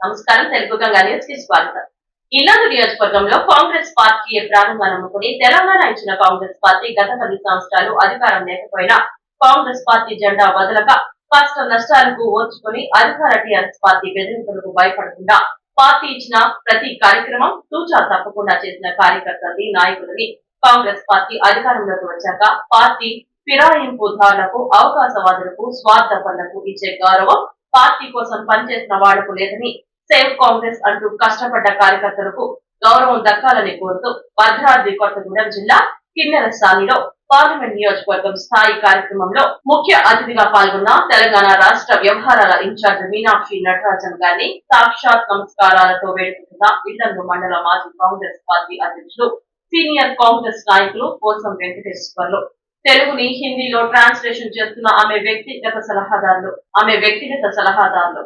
నమస్కారం తెలుగు గంగా న్యూస్కి స్వాగతం. ఇల్లందు నియోజకవర్గంలో కాంగ్రెస్ పార్టీ ప్రారంభం నమ్ముకుని తెలంగాణ ఇచ్చిన కాంగ్రెస్ పార్టీ గత పది సంవత్సరాలు అధికారం లేకపోయినా కాంగ్రెస్ పార్టీ జెండా వదలక కష్ట నష్టాలకు ఓర్చుకుని అధికార టీఆర్ఎస్ పార్టీ బెదిరింపులకు భయపడకుండా పార్టీ ఇచ్చిన ప్రతి కార్యక్రమం తూచా తప్పకుండా చేసిన కార్యకర్తల్ని నాయకులని కాంగ్రెస్ పార్టీ అధికారంలోకి వచ్చాక పార్టీ ఫిరాయింపుదారులకు అవకాశవాదులకు స్వార్థ పనులకు ఇచ్చే గౌరవం పార్టీ కోసం పనిచేసిన వాళ్ళకు లేదని సేఫ్ కాంగ్రెస్ అంటూ కష్టపడ్డ కార్యకర్తలకు గౌరవం దక్కాలని కోరుతూ భద్రాద్రి కొత్తగూడెం జిల్లా కిన్నెర స్థాయిలో పార్లమెంట్ నియోజకవర్గం స్థాయి కార్యక్రమంలో ముఖ్య అతిథిగా పాల్గొన్న తెలంగాణ రాష్ట్ర వ్యవహారాల ఇన్ఛార్జ్ మీనాక్షి నటరాజన్ గారిని సాక్షాత్ నమస్కారాలతో వేడుకుంటున్న ఇల్లందు మండల మాజీ కాంగ్రెస్ పార్టీ అధ్యక్షులు సీనియర్ కాంగ్రెస్ నాయకులు కోసం వెంకటేశ్వర్లు తెలుగుని హిందీలో ట్రాన్స్లేషన్ చేస్తున్న ఆమె వ్యక్తిగత సలహాదారులు ఆమె వ్యక్తిగత సలహాదారులు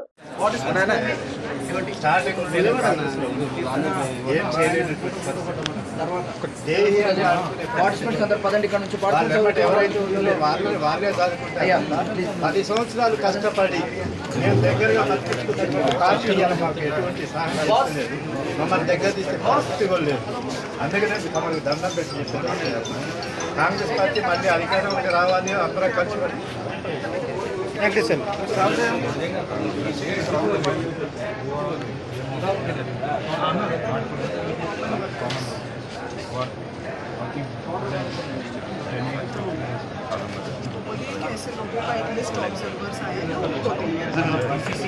పదండి పది సంవత్సరాలు కష్టపడి మేము దగ్గరగా ఎటువంటి మమ్మల్ని దగ్గర తీస్తే పరిస్థితి లేదు అందుకనే మమ్మల్ని దండం పెట్టి ಕಾಂಗ್ರೆಸ್ ಪಾರ್ಟಿ ಮಾನ್ಯ ಅಧಿಕಾರ ಮತ್ತು ರಾವಾನಿ ಹತ್ರ ಖರ್ಚು ಮಾಡಿ ऐसे लोगों का इतने स्टॉक सर्वर्स आए हैं